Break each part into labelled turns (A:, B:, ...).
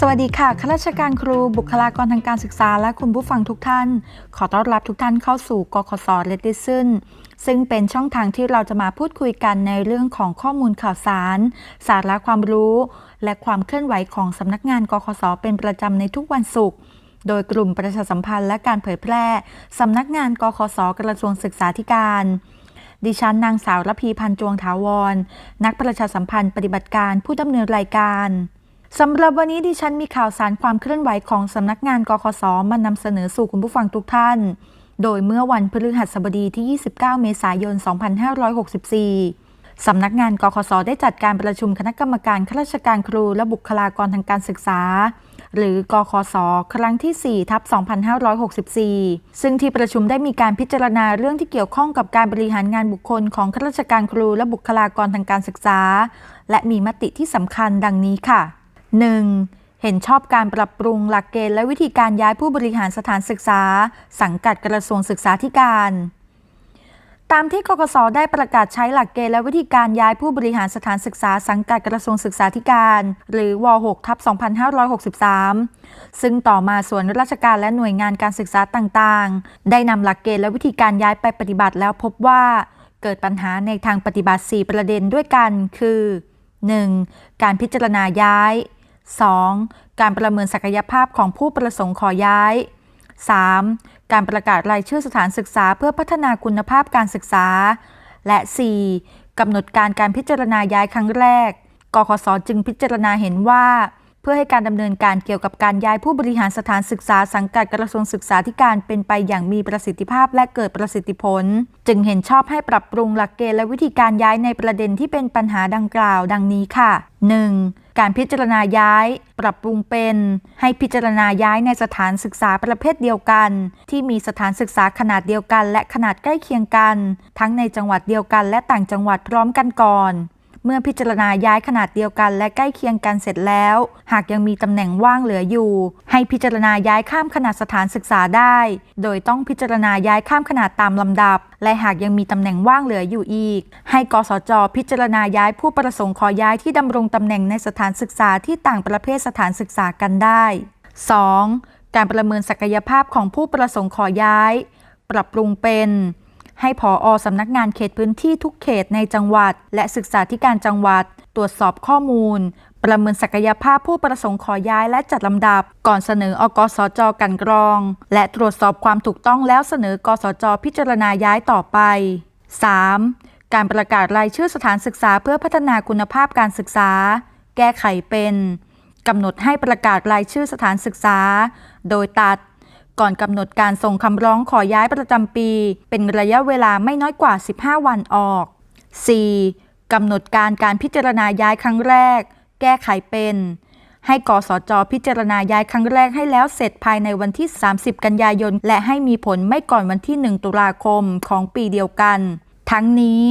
A: สวัสดีค่ะข้าราชการครูบุคลากรทางการศึกษาและคุณผู้ฟังทุกท่าน ขอต้อนรับทุกท่านเข้าสู่กคศเลดิซึนซึ่งเป็นช่องทางที่เราจะมาพูดคุยกันในเรื่องของข้อมูลข่าวสาร สาระความรู้ และความเคลื่อนไหวของสำนักงานกคศเป็นประจำในทุกวันศุกร์โดยกลุ่มประชาสัมพันธ์และการเผยแพร่สำนักงานกคศกระทรวงศึกษาธิการดิฉันนางสาวรพีพันจวงถาวร นักประชาสัมพันธ์ปฏิบัติการผู้ดำเนินรายการ สำหรับวันนี้ดิฉันมีข่าวสารความเคลื่อนไหวของสำนักงานกคศมานำเสนอสู่คุณผู้ฟังทุกท่าน โดยเมื่อวันพฤหัสบดีที่ 29 เมษายน 2564 สำนักงานกคศได้จัดการประชุมคณะกรรมการข้าราชการครูและบุคลากรทางการศึกษา หรือกคศครั้งที่ 4 ทับ 2564 ซึ่งที่ประชุมได้มีการพิจารณาเรื่องที่เกี่ยวข้องกับการบริหารงานบุคคลของข้าราชการครูและบุคลากรทางการศึกษา และมีมติที่สำคัญดังนี้ค่ะ 1. เห็นชอบการปรับปรุงหลักเกณฑ์และวิธีการย้ายผู้บริหารสถานศึกษา สังกัดกระทรวงศึกษาธิการ ตามที่กกสได้ประกาศใช้หลักเกณฑ์และวิธีการย้ายผู้บริหารสถานศึกษา สังกัดกระทรวงศึกษาธิการ หรือว6ทับ2563 ซึ่งต่อมาส่วนราชการและหน่วยงานการศึกษาต่างๆ ได้นำหลักเกณฑ์และวิธีการย้ายไปปฏิบัติแล้วพบว่า เกิดปัญหาในทางปฏิบัติ 4 ประเด็นด้วยกัน คือ 1. การพิจารณาย้าย 2. การประเมินศักยภาพของผู้ประสงค์ขอย้าย 3. การประกาศรายชื่อสถานศึกษาเพื่อพัฒนาคุณภาพการศึกษา และ 4. กำหนดการการพิจารณาย้ายครั้งแรก กคสจึงพิจารณาเห็นว่า พื่อให้การดำเนินการเกี่ยวกับการย้ายผู้บริหารสถานศึกษาสังกัดกระทรวงศึกษาธิการเป็นไปอย่างมีประสิทธิภาพและเกิดประสิทธิผล จึงเห็นชอบให้ปรับปรุงหลักเกณฑ์และวิธีการย้ายในประเด็นที่เป็นปัญหาดังกล่าวดังนี้ค่ะ 1. การพิจารณาย้าย ปรับปรุงเป็น ให้พิจารณาย้ายในสถานศึกษาประเภทเดียวกัน ที่มีสถานศึกษาขนาดเดียวกัน และขนาดใกล้เคียงกัน ทั้งในจังหวัดเดียวกัน และต่างจังหวัดพร้อมกันก่อน เมื่อพิจารณาย้ายขนาดเดียวกัน และใกล้เคียงกันเสร็จแล้ว หากยังมีตำแหน่งว่างเหลืออยู่ ให้พิจารณาย้ายข้ามขนาดสถานศึกษาได้ โดยต้องพิจารณาย้ายข้ามขนาดตามลำดับ และหากยังมีตำแหน่งว่างเหลืออยู่อีก ให้กสจ พิจารณาย้ายผู้ประสงค์ขอย้ายที่ดำรงตำแหน่งในสถานศึกษาที่ต่างประเภทสถานศึกษากันได้ 2. การประเมินศักยภาพของผู้ประสงค์ขอย้าย ปรับปรุงเป็น ให้ผออสำนักงานเขตพื้นที่ทุกเขตในจังหวัด และศึกษาธิการจังหวัด ตรวจสอบข้อมูล ประเมินศักยภาพผู้ประสงค์ขอย้ายและจัดลำดับ ก่อนเสนออกสจกันกรอง และตรวจสอบความถูกต้องแล้วเสนอกสจพิจารณาย้ายต่อไป 3. การประกาศรายชื่อสถานศึกษาเพื่อพัฒนาคุณภาพการศึกษา แก้ไขเป็นกำหนดให้ประกาศรายชื่อสถานศึกษา โดยตัด ก่อนกำหนดการส่งคำร้องขอย้ายประจำปี เป็นระยะเวลาไม่น้อยกว่า 15 วันออก 4. กำหนดการการพิจารณาย้ายครั้งแรก แก้ไขเป็น ให้กสจพิจารณาย้ายครั้งแรกให้แล้วเสร็จภายในวันที่ 30 กันยายน และให้มีผลไม่ก่อนวันที่ 1 ตุลาคมของปีเดียวกัน ทั้งนี้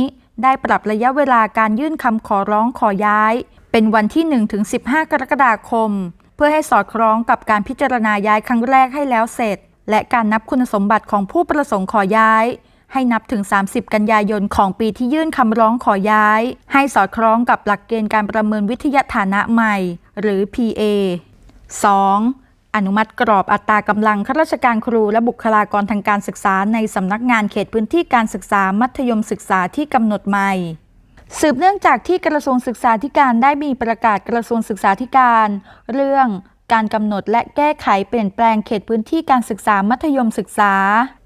A: ได้ปรับระยะเวลาการยื่นคำขอร้องขอย้าย เป็นวันที่ 1-15 กรกฎาคม เพื่อให้สอดคล้องกับการพิจารณาย้ายครั้งแรกให้แล้วเสร็จ และการนับคุณสมบัติของผู้ประสงค์ขอย้าย ให้นับถึง 30 กันยายนของปีที่ยื่นคำร้องขอย้าย ให้สอดคล้องกับหลักเกณฑ์การประเมินวิทยาฐานะใหม่ หรือ PA 2. อนุมัติกรอบอัตรากำลังข้าราชการครูและบุคลากรทางการศึกษาในสำนักงานเขตพื้นที่การศึกษามัธยมศึกษาที่กำหนดใหม่ สืบเนื่องจากที่กระทรวงศึกษาธิการได้มีประกาศกระทรวงศึกษาธิการ เรื่องการกำหนดและแก้ไขเปลี่ยนแปลงเขตพื้นที่การศึกษามัธยมศึกษา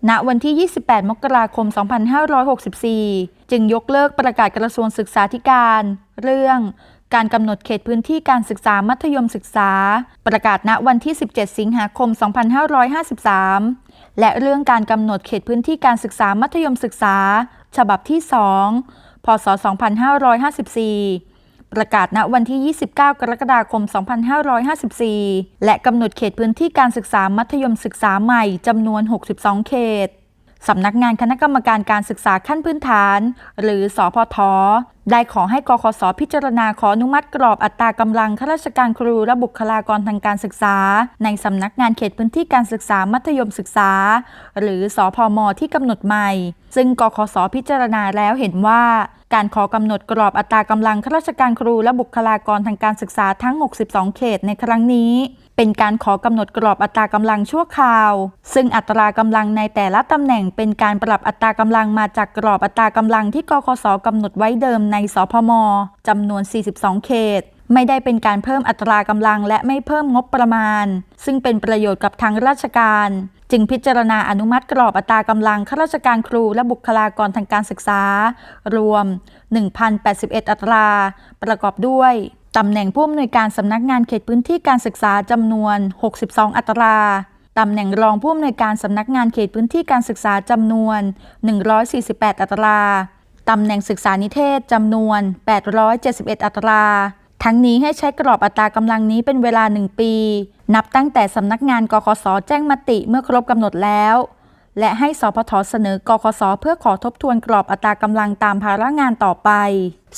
A: ณ วันที่ 28 มกราคม 2564 จึงยกเลิกประกาศกระทรวงศึกษาธิการ เรื่องการกำหนดเขตพื้นที่การศึกษามัธยมศึกษา ประกาศณวันที่ 17 สิงหาคม 2553 และเรื่องการกำหนดเขตพื้นที่การศึกษามัธยมศึกษา ฉบับที่ 2 พศ 2554 ประกาศณวันที่ 29 กรกฎาคม 2554 และกำหนดเขตพื้นที่การศึกษามัธยมศึกษาใหม่จำนวน 62 เขตสำนักงานคณะกรรมการการศึกษาขั้นพื้นฐาน หรือสอพท ได้ขอให้กคสพิจารณาขออนุมัติกรอบอัตรากำลังข้าราชการครูและบุคลากรทางการศึกษา ในสำนักงานเขตพื้นที่การศึกษามัธยมศึกษา หรือสอพมที่กำหนดใหม่ ซึ่งกคสพิจารณาแล้วเห็นว่า การขอกำหนดกรอบอัตรากำลังข้าราชการครูและบุคลากรทางการศึกษาทั้ง 62 เขตในครั้งนี้ เป็นการขอกำหนดกรอบอัตรากำลังชั่วคราว ซึ่งอัตรากำลังในแต่ละตำแหน่งเป็นการปรับอัตรากำลังมาจากกรอบอัตรากำลังที่กคสกำหนดไว้เดิมในสพมจำนวน 42 เขตไม่ได้เป็นการเพิ่มอัตรากำลังและไม่เพิ่มงบประมาณ ซึ่งเป็นประโยชน์กับทางราชการ จึงพิจารณาอนุมัติกรอบอัตรากำลังข้าราชการครูและบุคลากรทางการศึกษา รวม 1,081 อัตรา ประกอบด้วยตำแหน่งผู้อำนวยการสำนักงานเขตพื้นที่การศึกษาจำนวน 62 อัตราตำแหน่งรองผู้อำนวยการสำนักงานเขตพื้นที่การศึกษาจำนวน 148 อัตรา ตำแหน่งศึกษานิเทศจำนวน 871 อัตรา ทั้งนี้ให้ใช้กรอบอัตรากำลังนี้เป็นเวลา 1 ปี นับตั้งแต่สำนักงานกคสแจ้งมติเมื่อครบกำหนดแล้ว และให้สพทเสนอกคสเพื่อขอทบทวนกรอบอัตรากำลังตามภาระงานต่อไป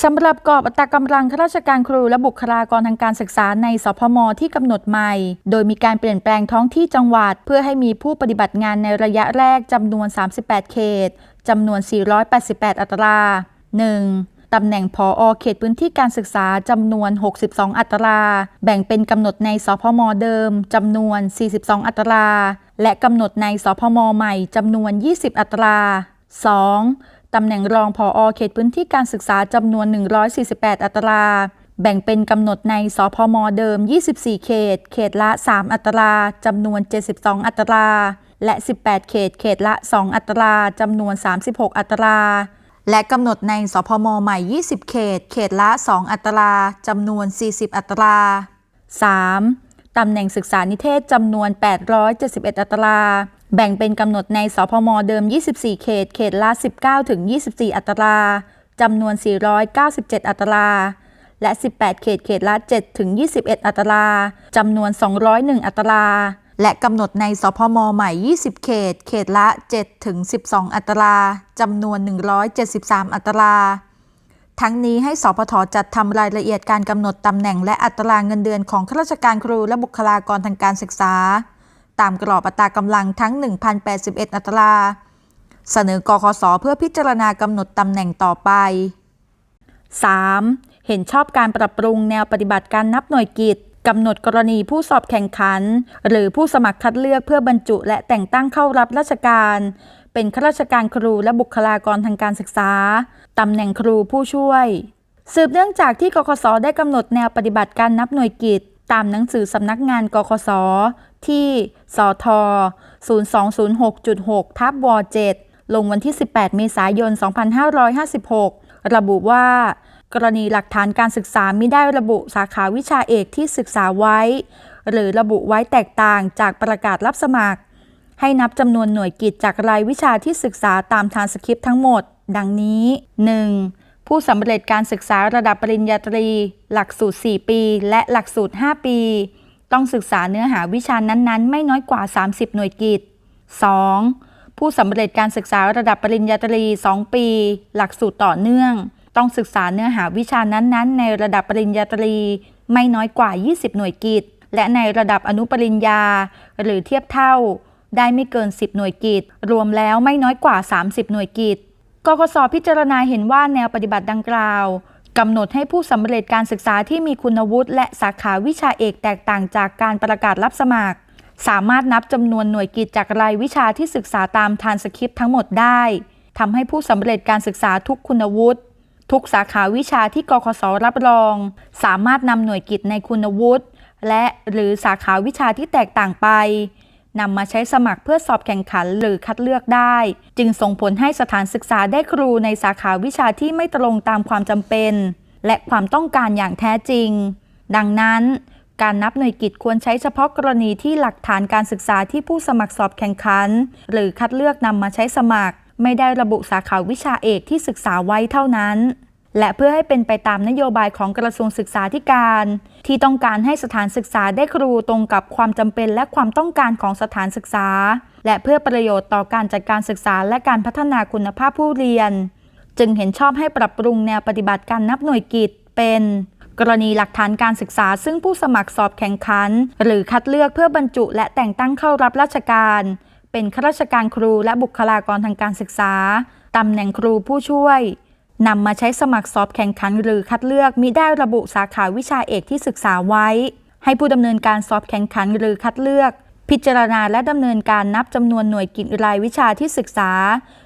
A: สำหรับกรอบอัตรากำลังข้าราชการครูและบุคลากรทางการศึกษาในสพมที่กำหนดใหม่ โดยมีการเปลี่ยนแปลงท้องที่จังหวัด เพื่อให้มีผู้ปฏิบัติงานในระยะแรกจำนวน 38 เขตจำนวน 488 อัตรา 1. ตำแหน่งผออเขตพื้นที่การศึกษาจำนวน 62 อัตรา แบ่งเป็นกำหนดในสพมเดิมจำนวน 42 อัตรา และกำหนดในสพมใหม่จำนวน 20 อัตรา 2. ตำแหน่งรองผออเขตพื้นที่การศึกษาจำนวน 148 อัตราแบ่งเป็นกำหนดในสพมเดิม 24 เขต เขตละ 3 อัตรา จำนวน 72 อัตรา และ 18 เขต เขตละ 2 อัตรา จำนวน 36 อัตรา และกำหนดในสพมใหม่ 20 เขต เขตละ 2 อัตราจำนวน 40 อัตรา 3. ตำแหน่งศึกษานิเทศจำนวน 871 อัตรา แบ่งเป็นกำหนดในสพมเดิม 24 เขต เขตละ 19 ถึง 24 อัตราจำนวน 497 อัตรา และ 18 เขต เขตละ 7 ถึง 21 อัตราจำนวน 201 อัตรา และกำหนดในสพมใหม่ 20 เขต เขตละ7ถึง12 อัตราจำนวน 173 อัตรา ทั้งนี้ให้สพทจัดทำรายละเอียดการกำหนดตำแหน่งและอัตราเงินเดือนของข้าราชการครูและบุคลากรทางการศึกษา ตามกรอบอัตรากำลังทั้ง 1,081 อัตรา เสนอกคสเพื่อพิจารณากำหนดตำแหน่งต่อไป 3. เห็นชอบการปรับปรุงแนวปฏิบัติการนับหน่วยกิจ กำหนดกรณีผู้สอบแข่งขัน หรือผู้สมัครคัดเลือกเพื่อบรรจุ และแต่งตั้งเข้ารับราชการ เป็นข้าราชการครูและบุคลากรทางการศึกษาตำแหน่งครูผู้ช่วย สืบเนื่องจากที่กคสได้กำหนดแนวปฏิบัติการนับหน่วยกิจ ตามหนังสือสำนักงานกคสที่สท0206.6ทับว7ลงวันที่ 18 เมษายน 2556 ระบุว่า กรณีหลักฐานการศึกษาไม่ได้ระบุสาขาวิชาเอกที่ศึกษาไว้ หรือระบุไว้แตกต่างจากประกาศรับสมัคร ให้นับจำนวนหน่วยกิจจากรายวิชาที่ศึกษาตามทานสคริปต์ทั้งหมด ดังนี้ 1. ผู้สำเร็จการศึกษาระดับปริญญาตรี หลักสูตร 4 ปี และหลักสูตร 5 ปี ต้องศึกษาเนื้อหาวิชานั้นๆ ไม่น้อยกว่า 30 หน่วยกิจ 2. ผู้สำเร็จการศึกษาระดับปริญญาตรี 2 ปี หลักสูตรต่อเนื่อง ต้องศึกษาเนื้อหาวิชานั้นๆ ในระดับปริญญาตรี ไม่น้อยกว่า 20 หน่วยกิจและในระดับอนุปริญญา หรือเทียบเท่า ได้ไม่เกิน 10 หน่วยกิจรวมแล้วไม่น้อยกว่า 30 หน่วยกิจกกสพิจารณาเห็นว่าแนวปฏิบัติดังกล่าวกำหนดให้ผู้สำเร็จการศึกษาที่มีคุณวุฒิและสาขาวิชาเอกแตกต่างจากการประกาศรับสมัคร สามารถนับจำนวนหน่วยกิจจากรายวิชาที่ศึกษาตามทานสคริปต์ทั้งหมดได้ทำให้ผู้สำเร็จการศึกษาทุกคุณวุฒิ ทุกสาขาวิชาที่กคสรับรอง สามารถนำหน่วยกิจในคุณวุฒิและหรือสาขาวิชาที่แตกต่างไปนำมาใช้สมัครเพื่อสอบแข่งขันหรือคัดเลือกได้ จึงส่งผลให้สถานศึกษาได้ครูในสาขาวิชาที่ไม่ตรงตามความจำเป็น และความต้องการอย่างแท้จริง ดังนั้นการนับหน่วยกิจควรใช้เฉพาะกรณีที่หลักฐานการศึกษาที่ผู้สมัครสอบแข่งขัน หรือคัดเลือกนำมาใช้สมัคร ไม่ได้ระบุสาขาวิชาเอกที่ศึกษาไว้เท่านั้น และเพื่อให้เป็นไปตามนโยบายของกระทรวงศึกษาธิการ ที่ต้องการให้สถานศึกษาได้ครูตรงกับความจำเป็นและความต้องการของสถานศึกษา และเพื่อประโยชน์ต่อการจัดการศึกษาและการพัฒนาคุณภาพผู้เรียน จึงเห็นชอบให้ปรับปรุงแนวปฏิบัติการนับหน่วยกิจเป็นกรณีหลักฐานการศึกษาซึ่งผู้สมัครสอบแข่งขัน หรือคัดเลือกเพื่อบรรจุและแต่งตั้งเข้ารับราชการ เป็นข้าราชการครูและบุคลากรทางการศึกษาตำแหน่งครูผู้ช่วยนำมาใช้สมัครสอบแข่งขันหรือคัดเลือกมิได้ระบุสาขาวิชาเอกที่ศึกษาไว้ ให้ผู้ดำเนินการสอบแข่งขันหรือคัดเลือก พิจารณาและดำเนินการนับจำนวนหน่วยกิจรายวิชาที่ศึกษา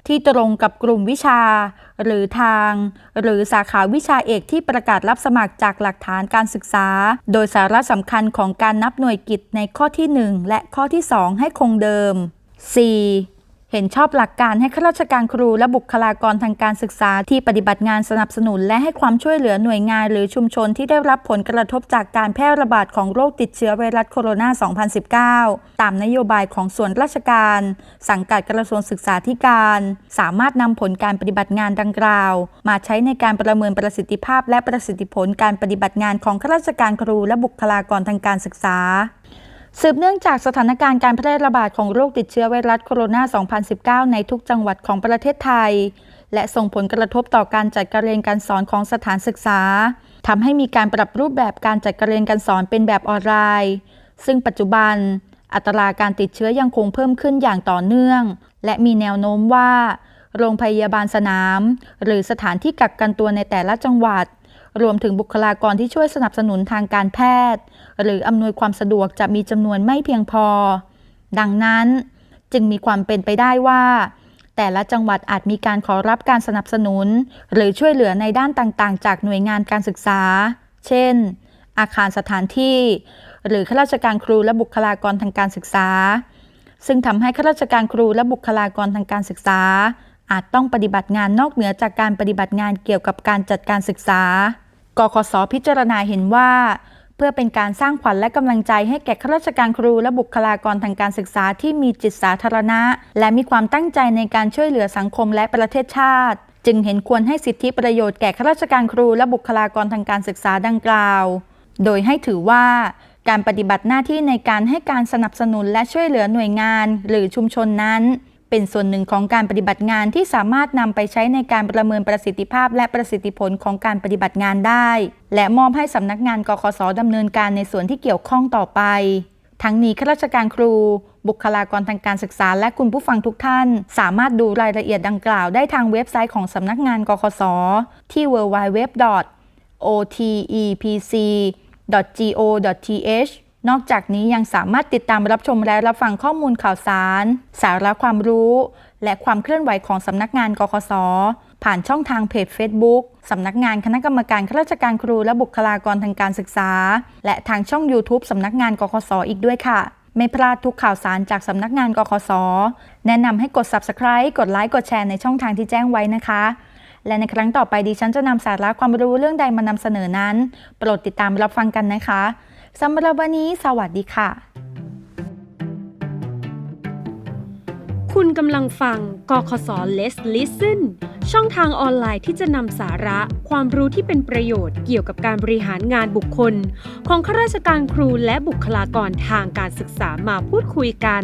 A: ที่ตรงกับกลุ่มวิชา หรือทาง หรือสาขาวิชาเอกที่ประกาศรับสมัครจากหลักฐานการศึกษา โดยสาระสำคัญของการนับหน่วยกิจในข้อที่ 1 และข้อที่ 2 ให้คงเดิม 4. เห็นชอบหลักการให้ข้าราชการครูและบุคลากรทางการศึกษาที่ปฏิบัติงานสนับสนุน และให้ความช่วยเหลือหน่วยงานหรือชุมชนที่ได้รับผลกระทบจากการแพร่ระบาดของโรคติดเชื้อไวรัสโคโรนา 2019 ตามนโยบายของส่วนราชการ สังกัดกระทรวงศึกษาธิการ สามารถนำผลการปฏิบัติงานดังกล่าว มาใช้ในการประเมินประสิทธิภาพ และประสิทธิผลการปฏิบัติงานของข้าราชการครูและบุคลากรทางการศึกษา สืบเนื่องจากสถานการณ์การแพร่ระบาดของโรคติดเชื้อไวรัสโคโรนา 2019 ในทุกจังหวัดของประเทศไทย และส่งผลกระทบต่อการจัดการเรียนการสอนของสถานศึกษา ทำให้มีการปรับรูปแบบการจัดการเรียนการสอนเป็นแบบออนไลน์ ซึ่งปัจจุบัน อัตราการติดเชื้อยังคงเพิ่มขึ้นอย่างต่อเนื่อง และมีแนวโน้มว่า โรงพยาบาลสนาม หรือสถานที่กักกันตัวในแต่ละจังหวัด รวมถึงบุคลากรที่ช่วยสนับสนุนทางการแพทย์ หรืออำนวยความสะดวกจะมีจำนวนไม่เพียงพอ ดังนั้นจึงมีความเป็นไปได้ว่า แต่ละจังหวัดอาจมีการขอรับการสนับสนุน หรือช่วยเหลือในด้านต่างๆ จากหน่วยงานการศึกษา เช่น อาคารสถานที่ หรือข้าราชการครูและบุคลากรทางการศึกษา ซึ่งทำให้ข้าราชการครูและบุคลากรทางการศึกษาอาจต้องปฏิบัติงานนอกเหนือจากการปฏิบัติงานเกี่ยวกับการจัดการศึกษา กคสพิจารณาเห็นว่า เพื่อเป็นการสร้างขวัญและกำลังใจให้แก่ข้าราชการครูและบุคลากรทางการศึกษาที่มีจิตสาธารณะ และมีความตั้งใจในการช่วยเหลือสังคมและประเทศชาติ จึงเห็นควรให้สิทธิประโยชน์แก่ข้าราชการครูและบุคลากรทางการศึกษาดังกล่าว โดยให้ถือว่าการปฏิบัติหน้าที่ในการให้การสนับสนุนและช่วยเหลือหน่วยงาน หรือชุมชนนั้น เป็นส่วนหนึ่งของการปฏิบัติงานที่สามารถนำไปใช้ในการประเมินประสิทธิภาพและประสิทธิผลของการปฏิบัติงานได้ และมอบให้สำนักงานกคสดำเนินการในส่วนที่เกี่ยวข้องต่อไป ทั้งนี้ข้าราชการครู บุคลากรทางการศึกษา และคุณผู้ฟังทุกท่าน สามารถดูรายละเอียดดังกล่าวได้ทางเว็บไซต์ของสำนักงานกคสที่ www.otepc.go.th นอกจากนี้ยังสามารถติดตามรับชมและรับฟังข้อมูลข่าวสาร สาระความรู้ และความเคลื่อนไหวของสำนักงานกคสผ่านช่องทางเพจ Facebook สำนักงานคณะกรรมการข้าราชการครูและบุคลากรทางการศึกษา และทางช่อง YouTube สำนักงานกคสอีกด้วยค่ะ ไม่พลาดทุกข่าวสารจากสำนักงานกคสแนะนำให้กด Subscribe กดไลค์กดแชร์ในช่องทางที่แจ้งไว้นะคะ และในครั้งต่อไปดิฉันจะนำสาระความรู้เรื่องใดมานำเสนอนั้น โปรดติดตามรับฟังกันนะคะ สำหรับวันนี้สวัสดีค่ะ
B: คุณกำลังฟังกคส Let's Listen ช่องทางออนไลน์ที่จะนำสาระ ความรู้ที่เป็นประโยชน์เกี่ยวกับการบริหารงานบุคคล ของข้าราชการครูและบุคลากรทางการศึกษามาพูดคุยกัน